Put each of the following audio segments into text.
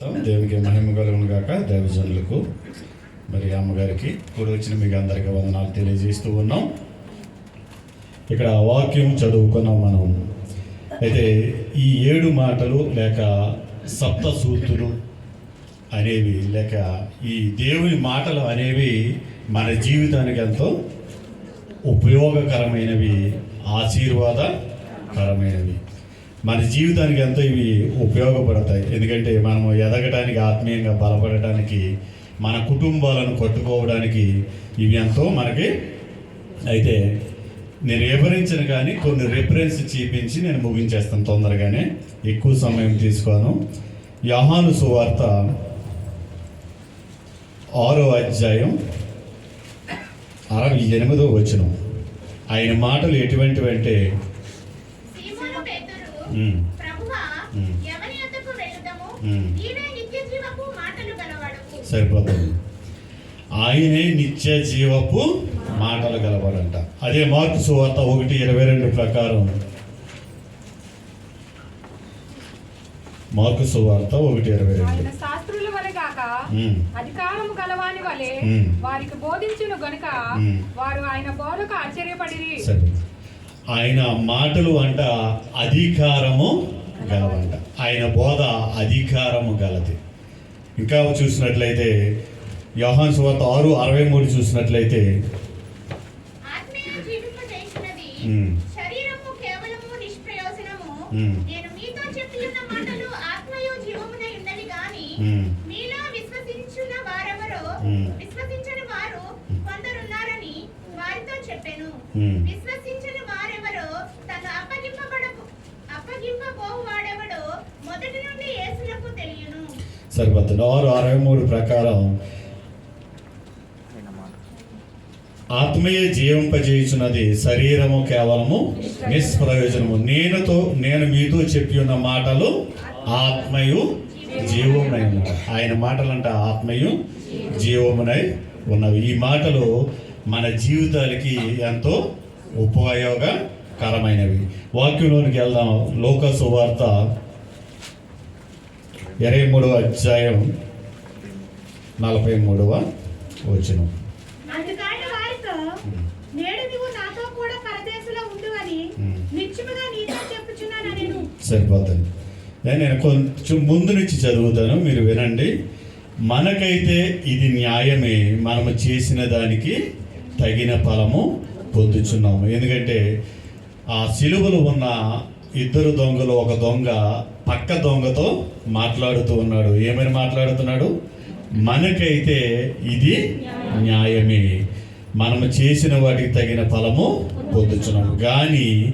దేవునికి మహిమ కలుగును గాక దైవజనులకు. మరి అమ్మగారికి కూడా వచ్చిన మీకు అందరికీ వందనాలు తెలియజేస్తూ ఉన్నాం. ఇక్కడ వాక్యం చదువుకున్నాం మనం. అయితే ఈ ఏడు మాటలు లేక సప్త సూత్రులు అనేవి లేక ఈ దేవుని మాటలు అనేవి మన జీవితానికి ఎంతో ఉపయోగకరమైనవి ఆశీర్వాదకరమైనవి. మన జీవితానికి ఎంతో ఇవి ఉపయోగపడతాయి. ఎందుకంటే మనము ఎదగడానికి ఆత్మీయంగా బలపడటానికి మన కుటుంబాలను కట్టుకోవడానికి ఇవి ఎంతో మనకి అయితే నేను వివరించిన కానీ కొన్ని రిఫరెన్స్ చూపించి నేను ముగించేస్తాను తొందరగానే. ఎక్కువ సమయం తీసుకోను. యహాను సువార్త ఆరో అధ్యాయం అరవై ఎనిమిదో వచ్చిన ఆయన మాటలు ఎటువంటివి సరిపోతుంది. ఆయనే నిత్య జీవపు మాటలు గలవాడంట. అదే మార్కు సువార్త ఒకటి ఇరవై రెండు ప్రకారం. మార్కు సువార్త ఒకటి ఇరవై రెండు. ఆయన శాస్త్రుల వలె కాక అధికారము గలవాని వలె. వారికి బోధించును గనుక. వారు ఆయన బోధకు ఆశ్చర్యపడిరి. సరే ఆయన మాటలు అంట అధికారము గలవంట. ఆయన బోధ అధికారము గలది. ఇంకా చూసినట్లయితే యోహాన్ సువార్త ఆరు అరవై మూడు చూసినట్లయితే జీవింపజేయుచున్నది. మ్మ్. శరీరము కేవలము నిష్ప్రయోజనము. మ్మ్. నేను మీతో చెప్పియున్న మాటలు ఆత్మయు జీవమునై ఉన్నవి గాని, ఉమ్, మీలో విశ్వసించున్న వారెవరో, మ్మ్. విశ్వసించని వారు కొందరున్నారని వారితో చెప్పెను. ఉమ్. విశ్వసించని వారెవరో, తను అప్పగింపబడకు అప్పగింపబోవు వాడెవడో మొదటి నుండి యేసునకు తెలియను సరిపోతుంది ఆరు అరవై మూడు ప్రకారం ఆత్మీయ జీవింపజేయుచున్నది శరీరము కేవలము నిష్ప్రయోజనము. నేనుతో నేను మీతో చెప్పి ఉన్న మాటలు ఆత్మయు జీవమునై ఉన్నవి. ఆయన మాటలంట ఆత్మయు జీవమునై ఉన్నవి. ఈ మాటలు మన జీవితాలకి ఎంతో ఉపయోగకరమైనవి. వాక్యంలోనికి వెళ్దాం. లోక సువార్త ఇరవై మూడవ అధ్యాయం నలభై మూడవ వచనం. చెప్పుచున్నాను నేను. సరిపోతుంది. నేను నేను కొంచెం ముందు నుంచి చదువుతాను మీరు వినండి. మనకైతే ఇది న్యాయమే మనము చేసిన దానికి తగిన ఫలము పొందుచున్నాము. ఎందుకంటే ఆ సిలువలో ఉన్న ఇద్దరు దొంగలు ఒక దొంగ పక్క దొంగతో మాట్లాడుతూ ఉన్నాడు. ఏమని మాట్లాడుతున్నాడు? మనకైతే ఇది న్యాయమే. మనము చేసిన వాటికి తగిన ఫలము పొందుతున్నాము కానీ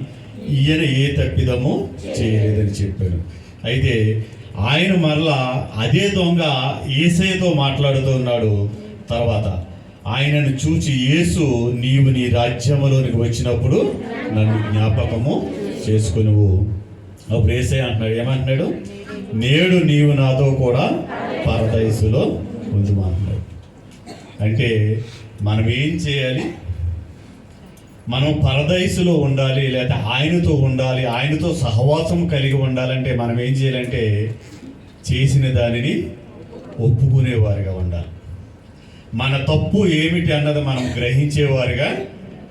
ఈయన ఏ తప్పిదము చేయలేదని చెప్పాను అయితే ఆయన మరలా అదే దొంగ ఏసయ్యతో మాట్లాడుతూ ఉన్నాడు. తర్వాత ఆయనను చూచి యేసు నీవు నీ రాజ్యములోనికి వచ్చినప్పుడు నన్ను జ్ఞాపకము చేసుకునివు. అప్పుడు ఏసయ్య అంటున్నాడు. ఏమంటున్నాడు? నేడు నీవు నాతో కూడా పరదయసులో ఉంచుమంటున్నాడు అంటే మనం ఏం చేయాలి? మనం పరదయసులో ఉండాలి లేదా ఆయనతో ఉండాలి ఆయనతో సహవాసం కలిగి ఉండాలంటే మనం ఏం చేయాలంటే చేసిన దానిని ఒప్పుకునేవారిగా ఉండాలి. మన తప్పు ఏమిటి అన్నది మనం గ్రహించేవారుగా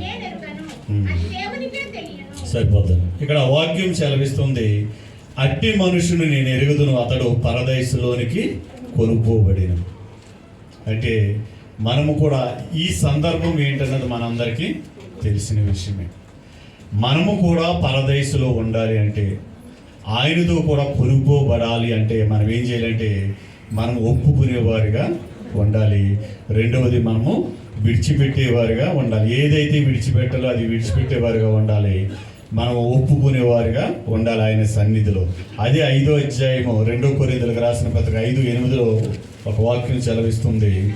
నేను ఎరుగను మ్మ్. అది దేవునికే తెలియను. సరిపోతుంది ఇక్కడ వాక్యం సెలవిస్తుంది అట్టి మనుషుని నేను ఎరుగుదును. అతడు పరదయసులోనికి కొనుక్కోబడిన అంటే మనము కూడా ఈ సందర్భం ఏంటన్నది మనందరికీ తెలిసిన విషయమే. మనము కూడా పరదేశంలో ఉండాలి అంటే ఆయనతో కూడా కొనుక్కోబడాలి అంటే మనం ఏం చేయాలంటే మనం ఒప్పుకునేవారుగా ఉండాలి. రెండవది మనము విడిచిపెట్టేవారుగా ఉండాలి. ఏదైతే విడిచిపెట్టాలో అది విడిచిపెట్టేవారుగా ఉండాలి. మనం ఒప్పుకునేవారుగా ఉండాలి ఆయన సన్నిధిలో. అదే ఐదో అధ్యాయము రెండో కొరింతలకు రాసిన పత్రిక ఐదు ఎనిమిదిలో ఒక వాక్యం సెలవిస్తుంది.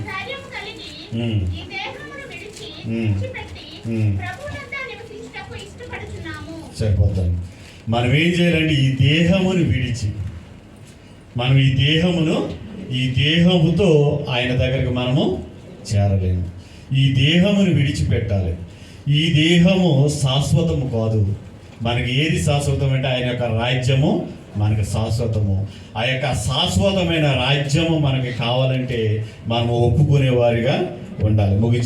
ధైర్యము కలిగి ఉమ్. ఈ దేహమును విడిచి ఉమ్. విడిచిపెట్టి ఉమ్. ప్రభువునంతా నివసించుటకు ఇష్టపడుచున్నాము సరిపోతాం మనం ఏం చేయాలంటే ఈ దేహమును విడిచి మనం ఈ దేహమును ఈ దేహముతో ఆయన దగ్గరికి మనము చేరలేము ఈ దేహమును విడిచిపెట్టాలి ఈ దేహము శాశ్వతము కాదు మనకి ఏది శాశ్వతం అంటే ఆయన యొక్క రాజ్యము మనకి శాశ్వతము. ఆ యొక్క శాశ్వతమైన రాజ్యము మనకి కావాలంటే మనము ఒప్పుకునే వారిగా ఉండాలి. ముగించి